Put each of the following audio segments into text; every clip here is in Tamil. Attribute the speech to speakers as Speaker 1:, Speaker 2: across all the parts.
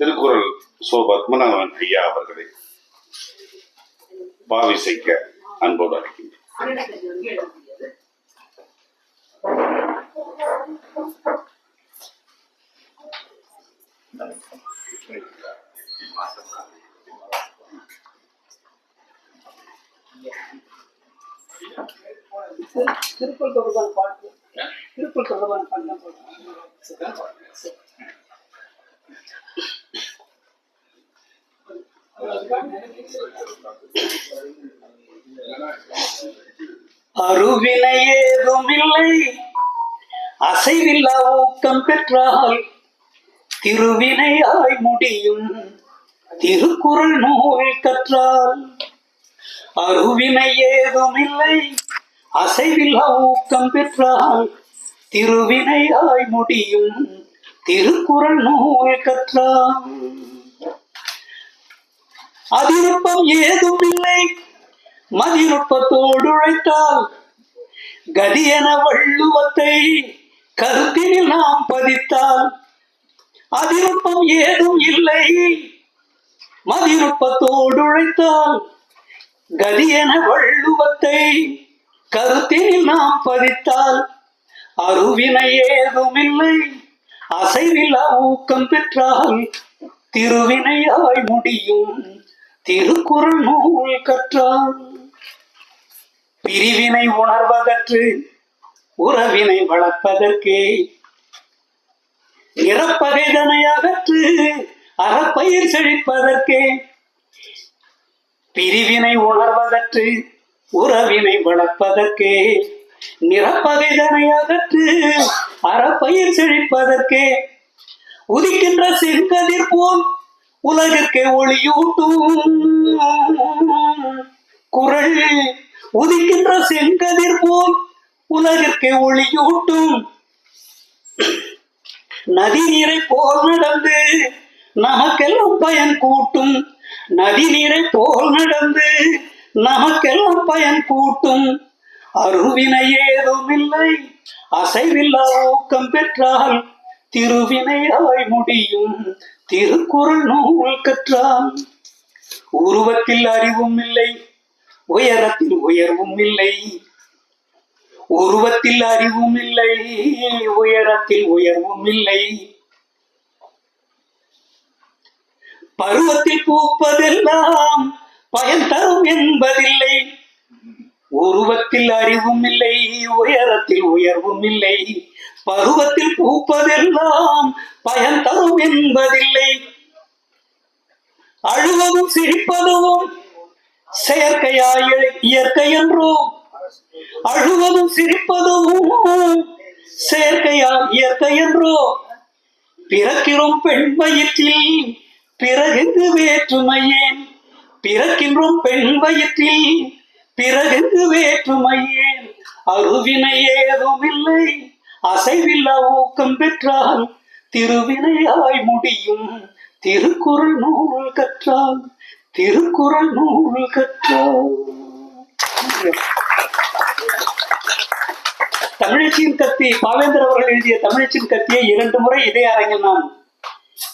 Speaker 1: திருக்குறள் சோ பத்மநாபன் ஐயா அவர்களை பாவிசைக்க அன்போடு அழைக்கின்றேன்
Speaker 2: திருக்குறள் தொடர்பான பாட்டு திருக்குறள் தொடர்பான பாட்டு தான் போடுறோம். அருவினை ஏதும் இல்லை. அசைவில்லா ஊக்கம் பெற்றால் திருவினையாய் முடியும். திருக்குறள் நூல் கற்றால் அருவினை ஏதும் இல்லை. அசைவில்லா ஊக்கம் பெற்றால் திருவினையாய் முடியும். திருக்குறள் நூல் கற்றால் அதிருப்பம் ஏதும் இல்லை மதிநுட்பத்தோடு உழைத்தால் கதியென வள்ளுவத்தை கருத்தினில் நாம் பதித்தால் அதிருப்பம் ஏதும் இல்லை. மதிநுட்பத்தோடு உழைத்தால் கதியென வள்ளுவத்தை கருத்தினில் நாம் பதித்தால் அருவினை ஏதும் இல்லை அசைவில்லா ஊக்கம் பெற்றால் திருவினையாய் முடியும் திருக்குறள் நூல் கற்றால் பிரிவினை உணர்வதற்கு உறவினை வளர்ப்பதற்கே. இறப்பகைதனை அகற்று அறப்பயிர் செழிப்பதற்கே. பிரிவினை உணர்வதற்கு உறவினை வளர்ப்பதற்கே. நிறப்பகைதனை அகற்று அறப்பயிர் செழிப்பதற்கே. உதிக்கின்ற செங்கதிர் போல் உலகிற்கு ஒளியூட்டும். குரல் உதிக்கின்ற செங்கதிர் போல் உலகிற்கு ஒளியூட்டும். நதி நீரை போல் நடந்து நமக்கெல்லாம் பயன் கூட்டும். நதி நீரை போல் நடந்து நமக்கெல்லாம் பயன் கூட்டும். அருவினை ஏதும் இல்லை அசைவில்லா ஊக்கம் பெற்றால் திருவினையாய் முடியும். திருக்குறள் நூல் கற்றான். உருவத்தில் அறிவும் இல்லை உயரத்தில் உயர்வும் இல்லை. உருவத்தில் அறிவும் இல்லை உயரத்தில் உயர்வும் இல்லை. பருவத்தில் பூப்பதெல்லாம் பயன் தரும் என்பதில்லை. உருவத்தில் அறிவும் இல்லை உயரத்தில் உயர்வும் இல்லை. பருவத்தில் பூப்பதெல்லாம் பயன் தரும் என்பதில்லை. அழுவதும் சிரிப்பதும் செயற்கையாய் இயற்கை என்றோ. அழுவதும் சிரிப்பதும் செயற்கையால் இயற்கை என்றோ. பிறக்கிறோம் பெண்மயத்தில் பிறகு வேற்றுமையேன்? பிறக்கின்றோம் பெண் வயிற்றில் பிறகு வேற்றுமையேன்? அருவினை ஏதும் இல்லை அசைவில்லா ஊக்கம் பெற்றால் திருவினையாய் முடியும். திருக்குறள் நூல் கற்றால் திருக்குறள் நூல் கற்றால். தமிழச்சியின் கத்தி பாவேந்தர் அவர்கள் எழுதிய தமிழச்சியின் கத்தியை இரண்டு முறை இதே அரங்கில் நான்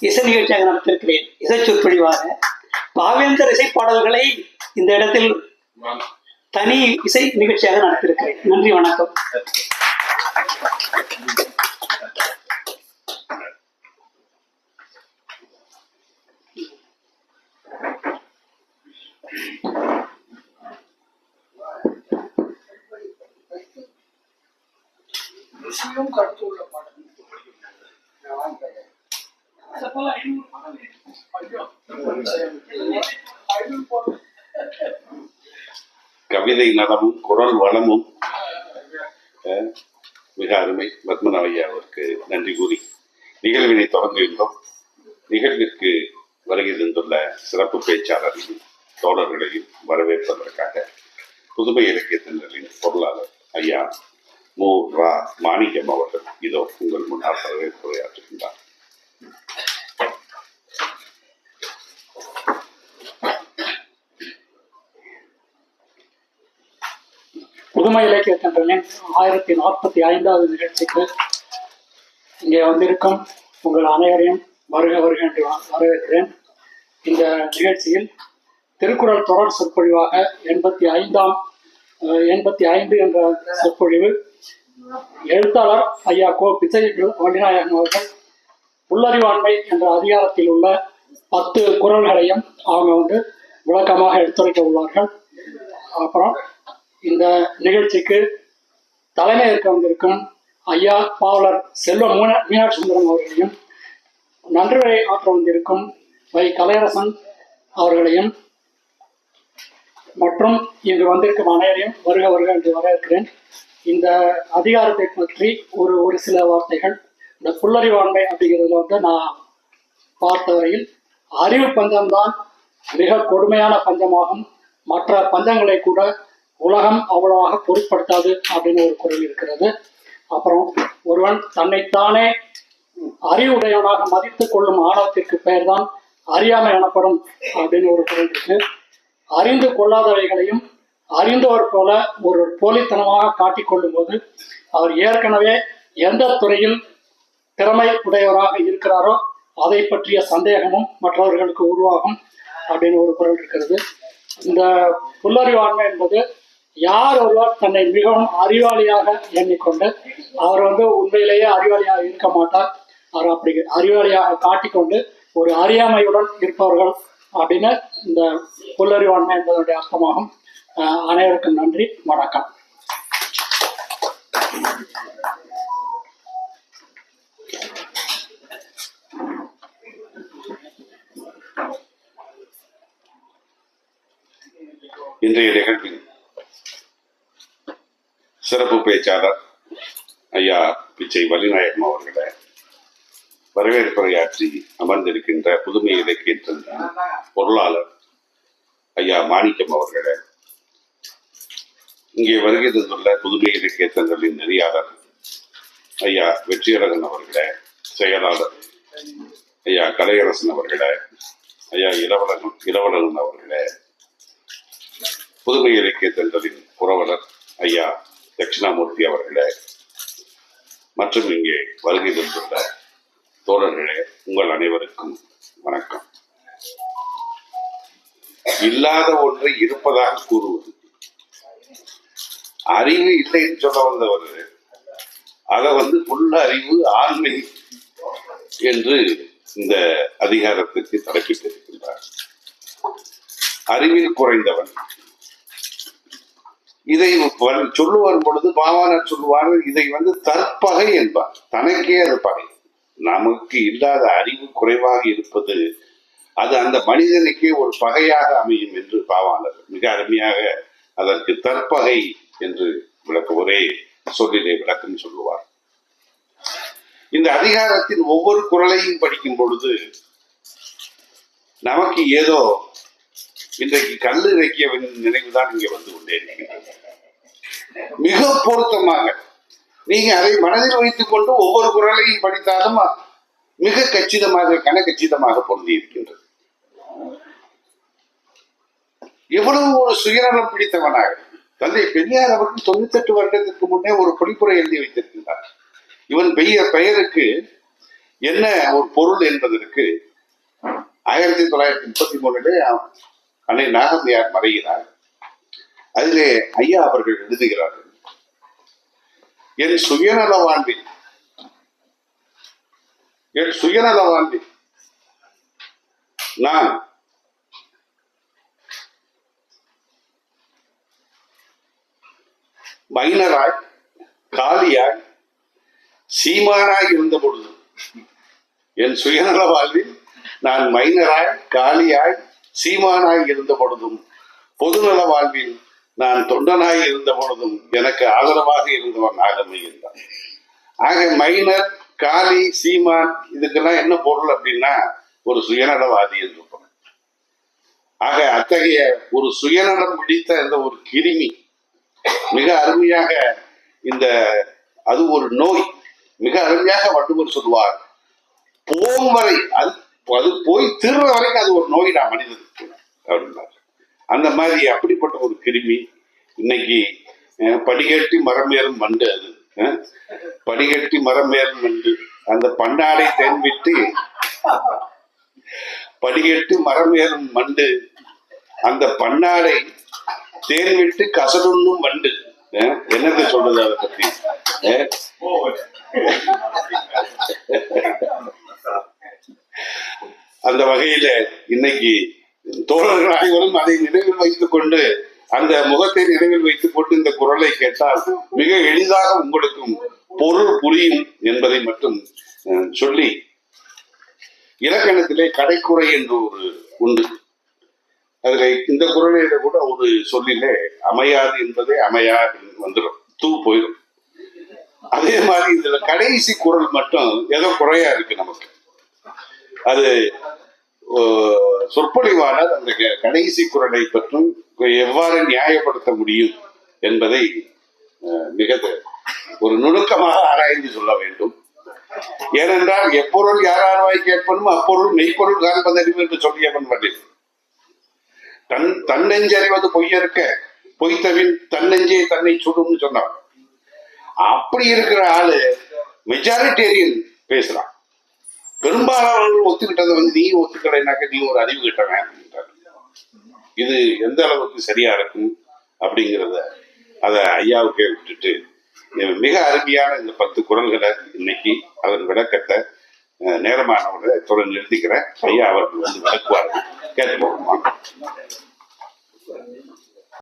Speaker 2: இசை நிகழ்ச்சியாக நடத்திருக்கிறேன். இசை சொற்பொழிவாக. பாவேந்தர் இசை பாடல்களை இந்த இடத்தில் தனி இசை நிகழ்ச்சியாக நடத்திருக்கிறேன். நன்றி வணக்கம்.
Speaker 3: ருசியும் கருத்து உள்ள பாடல்
Speaker 1: கவிதை நலமும் குரல் வளமும் மிக அருமை பத்மநாபையா அவருக்கு நன்றி கூறி நிகழ்வினை தொடங்குகின்றோம். நிகழ்விற்கு வருகை தந்துள்ள சிறப்பு பேச்சாளரையும் தோழர்களையும் வரவேற்பதற்காக புதுமை இலக்கிய திண்டலின் பொருளாளர் ஐயா மு. ரா. மாணிக்கம் அவர்கள் இதோ உங்கள் முன்னால் வரவேற்புரையாற்றுகின்றார்
Speaker 2: புதுமை இலக்கிய தண்டனின் ஆயிரத்தி நாற்பத்தி ஐந்தாவது நிகழ்ச்சிக்கு இங்கே வந்திருக்கும் உங்கள் அனைவரையும்
Speaker 3: வருக வருக என்று வரவேற்கிறேன். இந்த நிகழ்ச்சியில் திருக்குறள் தொடர் சொற்பொழிவாக எண்பத்தி ஐந்தாம் எண்பத்தி ஐந்து என்ற சொற்பொழிவு எழுத்தாளர் ஐயா கோ பிச்சை வள்ளிநாயகன் அவர்கள் உள்ளறிவாண்மை என்ற அதிகாரத்தில் உள்ள பத்து குரல்களையும் அவங்க வந்து விளக்கமாக எடுத்துரைக்க உள்ளார்கள். அப்புறம் இந்த நிகழ்ச்சிக்கு தலைமை இருக்க வந்திருக்கும் ஐயா பாவலர் செல்வ மூன மீனாட்சி சுந்தரம் அவர்களையும் நன்றியை ஆற்ற வந்திருக்கும் வை கலையரசன் அவர்களையும் மற்றும் இங்கு வந்திருக்கும் அனைவரையும் வருக வருக என்று வரவேற்கிறேன். இந்த அதிகாரத்தை பற்றி ஒரு ஒரு சில வார்த்தைகள். இந்த புல்லறிவாண்மை அப்படிங்கிறதுல வந்து நான் பார்த்த வரையில் அறிவு பஞ்சம்தான் மிக கொடுமையான பஞ்சமாகும். மற்ற பஞ்சங்களை கூட உலகம் அவ்வளவாக பொருட்படுத்தாது அப்படின்னு ஒரு குரல் இருக்கிறது. அப்புறம் ஒருவன் தன்னைத்தானே அறிவுடையவனாக மதித்துக் கொள்ளும் ஆணவத்திற்கு பெயர்தான் அறியாமை எனப்படும் அப்படின்னு ஒரு குரல் இருக்கு. அறிந்து கொள்ளாதவைகளையும் அறிந்தவர் போல ஒரு போலித்தனமாக காட்டிக் கொள்ளும்போது அவர் ஏற்கனவே எந்த துறையில் திறமை உடையவராக இருக்கிறாரோ அதை பற்றிய சந்தேகமும் மற்றவர்களுக்கு உருவாகும் அப்படின்னு ஒரு குரல் இருக்கிறது. இந்த புல்லறிவாண்மை என்பது யார் ஒருவர் தன்னை மிகவும் அறிவாளியாக எண்ணிக்கொண்டு அவர் வந்து உண்மையிலேயே அறிவாளியாக இருக்க மாட்டார். அவர் அப்படி அறிவாளியாக காட்டிக்கொண்டு ஒரு அறியாமையுடன் இருப்பவர்கள் அப்படின்னு இந்த புல்லறிவாண்மை என்பதனுடைய அர்த்தமாகும். அனைவருக்கும் நன்றி வணக்கம்.
Speaker 1: இன்றைய நிகழ்வின் சிறப்பு பேச்சாளர் ஐயா பிச்சை வலிநாயகம் அவர்களை வரவேற்புரையாற்றி அமர்ந்திருக்கின்ற புதுமை இலக்கியத்தின் பொருளாளர் ஐயா மாணிக்கம் அவர்களை. இங்கே வருகை தந்துள்ள புதுமை இலக்கிய சங்கங்களின் நெறியாளர் ஐயா வெற்றியழகன் அவர்களை செயலாளர் ஐயா கலையரசன் அவர்களை ஐயா இளவலகன் இளவலகன் அவர்களே புதுமை இலக்கிய சென்றலின் புரவலர் ஐயா தட்சிணாமூர்த்தி அவர்களே மற்றும் இங்கே வருகை தந்துள்ள தோழர்களே உங்கள் அனைவருக்கும் வணக்கம். இல்லாத ஒன்றை இருப்பதாக கூறுவது. அறிவு இல்லைன்னு சொல்ல வந்தவர் அதை வந்து உள்ள அறிவு ஆண்மை என்று இந்த அதிகாரத்திற்கு தலைப்பிட்டிருக்கின்றார். அறிவில் குறைந்தவன் இதை வ- சொல்லுவார் பொழுது பாவானர் சொல்லுவார் இதை வந்து தற்பகை என்பார். தனக்கே அது பகை. நமக்கு இல்லாத அறிவு குறைவாக இருப்பது அது அந்த மனிதனுக்கே ஒரு பகையாக அமையும் என்று பாவானர் மிக அருமையாக அதற்கு தற்பகை என்று விளக்க ஒரே சொல்லிலே விளக்கம் சொல்லுவார். இந்த அதிகாரத்தின் ஒவ்வொரு குரலையும் படிக்கும் பொழுது நமக்கு ஏதோ இன்றைக்கு கல்லு இறக்கிய நினைவுதான் இங்கே வந்து கொண்டே இருக்கிறது மிக பொருத்தமாக நீங்க அதை மனதில் வைத்துக் கொண்டு ஒவ்வொரு குரலையும் படித்தாலும் மிக கச்சிதமாக கனகச்சிதமாக பொருந்தி இருக்கின்றது. எவ்வளவு ஒரு சுயநலம் பிடித்தவனாக தந்தை பெரியார் அவர்கள் தொண்ணூத்தெட்டு வருடத்திற்கு முன்னே ஒரு பொழிப்புரை எழுதி வைத்திருக்கின்றார். இவன் பெயர் பெயருக்கு என்ன ஒரு பொருள் என்பதற்கு ஆயிரத்தி தொள்ளாயிரத்தி முப்பத்தி மூணுலே அன்னை நாகம்மையார் மறைகிறார். அதிலே ஐயா அவர்கள் எழுதுகிறார்கள் என் சுயநல வாழ்வில் என் சுயநல வாழ்வில் நான் மைனராய் காலியாய் சீமானாய் இருந்த பொழுது என் சுயநல வாழ்வில் நான் மைனராய் காலியாய் சீமானாய் இருந்த பொழுதும் பொதுநல வாழ்வில் நான் தொண்டனாய் இருந்த பொழுதும் எனக்கு ஆதரவாக இருந்தவன் நாகமை இருந்தான். ஆக மைனர் காளி சீமான் இதுக்கெல்லாம் என்ன பொருள் அப்படின்னா ஒரு சுயநலவாதி என்று பொருள் ஆக அத்தகைய ஒரு சுயநலம் பிடித்த இந்த ஒரு கிருமி மிக அருமையாக இந்த அது ஒரு நோய் மிக அருமையாக வள்ளுவர் சொல்வார் போம் வரை அது அது போய் திருற வரைக்கும் அது ஒரு நோயிடா மனிதனுக்கு. அப்படின்னாரு அந்த மாதிரி அப்படிப்பட்ட ஒரு கிருமி இன்னைக்கு படிகட்டி மரமேறும் மண்டு அது. படிகட்டி மரமேறும் மண்டு அந்த பண்டாடை தென்விட்டு படிகட்டு மரம் ஏறும் மண்டு அந்த பண்ணாடை தேன் விட்டு கசடுண்ணும் வண்டு. என்னத்தை சொல்றது அதை பத்தி? அந்த வகையில இன்னைக்கு தோழர்கள் அனைவரும் அதை நினைவில் வைத்துக் கொண்டு அந்த முகத்தை நினைவில் வைத்துக் கொண்டு இந்த குரலை கேட்டால் மிக எளிதாக உங்களுக்கும் பொருள் புரியும் என்பதை மட்டும் சொல்லி இலக்கணத்திலே கடைக்குறை என்று ஒரு உண்டு. அதுல இந்த குரலையில கூட ஒரு சொல்லிலே அமையாது என்பதே அமையாது வந்துடும். தூ போயிடும். அதே மாதிரி இதுல கடைசி குரல் மட்டும் ஏதோ குறையா இருக்கு நமக்கு. அது ஓ, சொற்பொழிவாளர் அந்த கடைசி குரலை பற்றும் எவ்வாறு நியாயப்படுத்த முடியும் என்பதை அஹ், மிக ஒரு நுணுக்கமாக ஆராய்ந்து சொல்ல வேண்டும். ஏனென்றால் எப்பொருள் யார் ஆர்வாய் கேட்பனும் அப்பொருள் மெய்ப்பொருள் காண்பதறிவு என்று சொல்லியவன் வண்டில் தன் தன்னெஞ்சறிவது பொய்யற்க பொய்த்தவின் தன்னெஞ்சே தன்னை சுடும்னு சொன்னான். அப்படி இருக்கிற ஆளு மெஜாரிட்டேரியன் பேசுறான். பெரும்பாலானவர்கள் ஒத்துக்கிட்டதை வந்து நீ ஒத்துக்கலைனாக்க நீ ஒரு அறிவு கிட்டவன் அப்படின்றாரு இது எந்த அளவுக்கு சரியா இருக்கும் அப்படிங்கிறத அதை ஐயாவுக்கே விட்டுட்டு மிக அருமையான இந்த பத்து குரல்களை இன்னைக்கு அதன் விளக்கத்தை அஹ், நேரமானவரை தொடர்ந்து நிறுத்திக்கிறேன். ஐயா அவர்கள் வந்து விளக்குவார்கள். கேட்டுக்கோங்க